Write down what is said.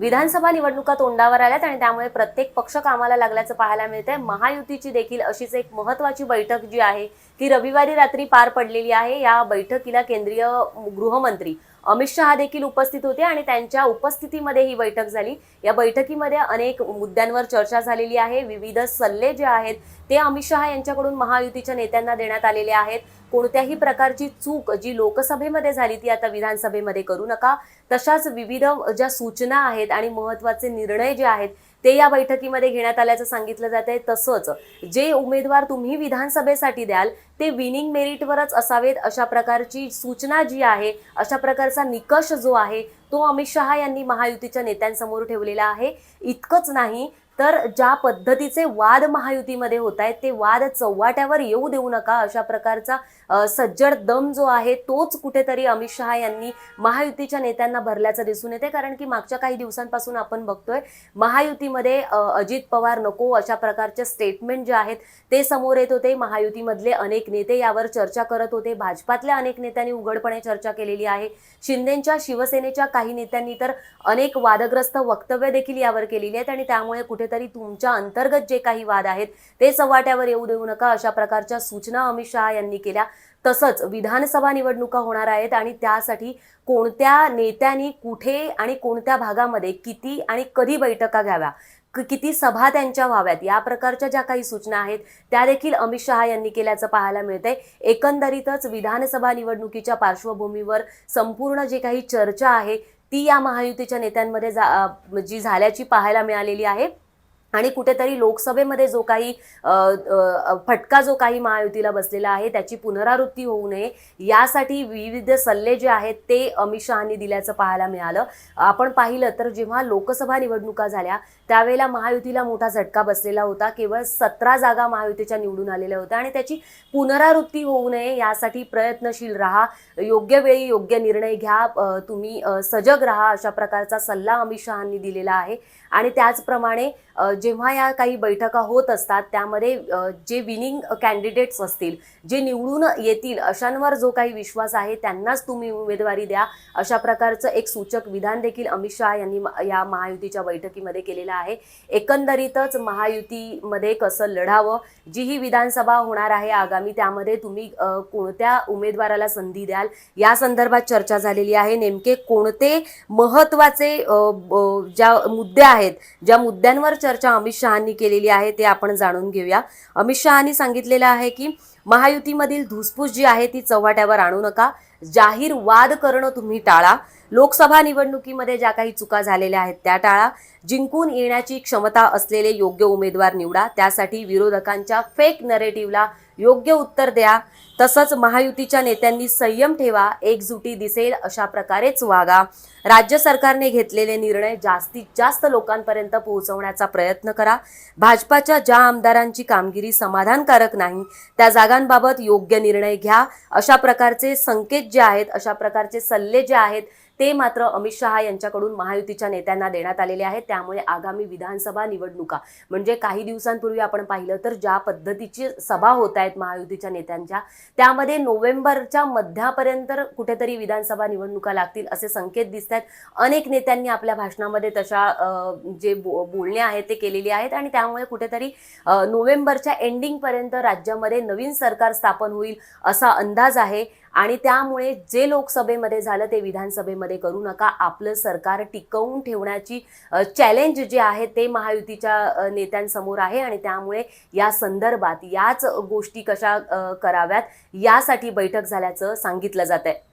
विधानसभा निवडणुका तोंडावर आल्यात आणि त्यामुळे प्रत्येक पक्ष कामाला लागल्याचं पाहायला मिळतंय. महायुतीची देखील अशीच एक महत्वाची बैठक जी आहे ती रविवारी रात्री पार पडलेली आहे. या बैठकीला केंद्रीय गृहमंत्री अमित शहा देखील उपस्थित होते आणि त्यांच्या उपस्थितीमध्ये ही बैठक झाली. या बैठकीमध्ये अनेक मुद्द्यांवर चर्चा झालेली आहे. विविध सल्ले जे आहेत ते अमित शहा यांच्याकडून महायुतीच्या नेत्यांना देण्यात आलेले आहेत. कोणत्याही प्रकारची चूक जी लोकसभेमध्ये झाली ती आता विधानसभेमध्ये करू नका. तशाच विविध ज्या सूचना आहेत आणि महत्त्वाचे निर्णय जे आहेत ते या बैठकीमध्ये घेण्यात आल्याचं सांगितलं जात आहे. तसंच जे उमेदवार तुम्ही विधानसभेसाठी द्याल ते विनिंग मेरिटवरच असावेत अशा प्रकारची सूचना जी आहे अशा प्रकारचा निकष जो आहे तो अमित शहा यांनी महायुतीच्या नेत्यांसमोर ठेवलेला आहे. इतकंच नाही तर ज्या पद्धतीचे वाद महायुतीमध्ये होत आहेत ते वाद चव्हाट्यावर येऊ देऊ नका अशा प्रकारचा सज्जड दम जो आहे तोच कुठेतरी अमित शहा यांनी महायुतीच्या नेत्यांना भरल्याचं दिसून येते. कारण की मागच्या काही दिवसांपासून आपण बघतोय महायुतीमध्ये अजित पवार नको अशा प्रकारचे स्टेटमेंट जे आहेत ते समोर येत होते. महायुतीमधले अनेक नेते यावर चर्चा करत होते. भाजपातल्या अनेक नेत्यांनी उघडपणे चर्चा केलेली आहे. शिंदेच्या शिवसेनेच्या काही नेत्यांनी तर अनेक वादग्रस्त वक्तव्य देखील यावर केलेली आहेत आणि त्यामुळे कुठे कुठेतरी तुमच्या अंतर्गत जे काही वाद आहेत ते चव्हाट्यावर येऊ देऊ नका. अशा प्रकारच्या सूचना अमित शहा यांनी केल्या. तसंच विधानसभा निवडणुका होणार आहेत आणि त्यासाठी कोणत्या नेत्यांनी कुठे आणि कोणत्या भागामध्ये किती आणि कधी बैठका घ्याव्या? किती सभा त्यांच्या व्हाव्यात? या प्रकारच्या ज्या काही सूचना आहेत त्या देखील अमित शहा यांनी केल्याचं पाहायला मिळतंय. एकंदरीतच विधानसभा निवडणुकीच्या पार्श्वभूमीवर संपूर्ण जे काही चर्चा आहे ती या महायुतीच्या नेत्यांमध्ये जा जी झाल्याची पाहायला मिळालेली आहे. आणि कुठेतरी लोकसभेमध्ये जो काही फटका जो काही महायुतीला बसलेला आहे त्याची पुनरावृत्ती होऊ नये यासाठी विविध सल्ले जे आहेत ते अमित शहानी दिल्याचं पाहायला मिळालं. आपण पाहिलं तर जेव्हा लोकसभा निवडणुका झाल्या त्यावेळेला महायुतीला मोठा झटका बसलेला होता. केवळ सतरा जागा महायुतीच्या निवडून आलेल्या होत्या आणि त्याची पुनरावृत्ती होऊ नये यासाठी प्रयत्नशील राहा. योग्य वेळी योग्य निर्णय घ्या. तुम्ही सजग राहा अशा प्रकारचा सल्ला अमित शहांनी दिलेला आहे. आणि त्याचप्रमाणे जेव्हा या काही बैठका होत असतात त्यामध्ये जे विनिंग कॅन्डिडेट्स असतील जे निवडून येतील अशांवर जो काही विश्वास आहे त्यांनाच तुम्ही उमेदवारी द्या. अशा प्रकारचं एक सूचक विधान देखील अमित शहा यांनी या महायुतीच्या बैठकीमध्ये केलेलं आहे. एकंदरीतच महायुतीमध्ये कसं लढावं जी ही विधानसभा होणार आहे आगामी त्यामध्ये तुम्ही कोणत्या उमेदवाराला संधी द्याल या संदर्भात चर्चा झालेली आहे. नेमके कोणते महत्त्वाचे ज्या मुद्दे आहेत ज्या मुद्द्यांवर चर्चा अमित शहानी केलेली आहे ते आपण जाणून घेऊया. अमित शहानी सांगितलेलं आहे की महायुतीमधील धुसफूस जी आहे ती चव्हाट्यावर आणू नका. जाहीर वाद करणं तुम्ही टाळा. लोकसभा निवडणुकीमध्ये ज्या काही चुका झालेल्या आहेत त्या टाळा. जिंकून येण्याची क्षमता असलेले योग्य उमेदवार निवडा. त्यासाठी विरोधकांच्या फेक नरेटिव्हला योग्य उत्तर द्या. तसंच महायुतीच्या नेत्यांनी संयम ठेवा एकजुटी दिसेल अशा प्रकारेच वागा. राज्य सरकारने घेतलेले निर्णय जास्तीत जास्त लोकांपर्यंत पोहोचवण्याचा प्रयत्न करा. भाजपाच्या ज्या आमदारांची कामगिरी समाधानकारक नाही त्या जागांबाबत योग्य निर्णय घ्या. अशा प्रकारचे संकेत जे आहेत अशा प्रकारचे सल्ले जे आहेत ते मात्र अमित शहा यांच्याकडून महायुतीच्या नेत्यांना देण्यात आलेले आहेत. त्यामुळे आगामी विधानसभा निवडणुका म्हणजे काही दिवसांपूर्वी आपण पाहिलं तर ज्या पद्धतीची सभा होत आहेत महायुतीच्या नेत्यांच्या त्यामध्ये नोव्हेंबरच्या मध्यापर्यंत कुठेतरी विधानसभा निवडणुका लागतील असे संकेत दिसत आहेत. अनेक नेत्यांनी आपल्या भाषणामध्ये तशा जे बो बोलणे आहेत ते केलेली आहेत आणि त्यामुळे कुठेतरी नोव्हेंबरच्या एंडिंगपर्यंत राज्यामध्ये नवीन सरकार स्थापन होईल असा अंदाज आहे. आणि त्यामुळे जे लोकसभेमध्ये झालं ते विधानसभेमध्ये करू नका. आपलं सरकार टिकवून ठेवण्याची चॅलेंज जे आहे ते महायुतीच्या नेत्यांसमोर आहे आणि त्यामुळे या संदर्भात याच गोष्टी कशा कराव्यात यासाठी बैठक झाल्याचं सांगितलं जात आहे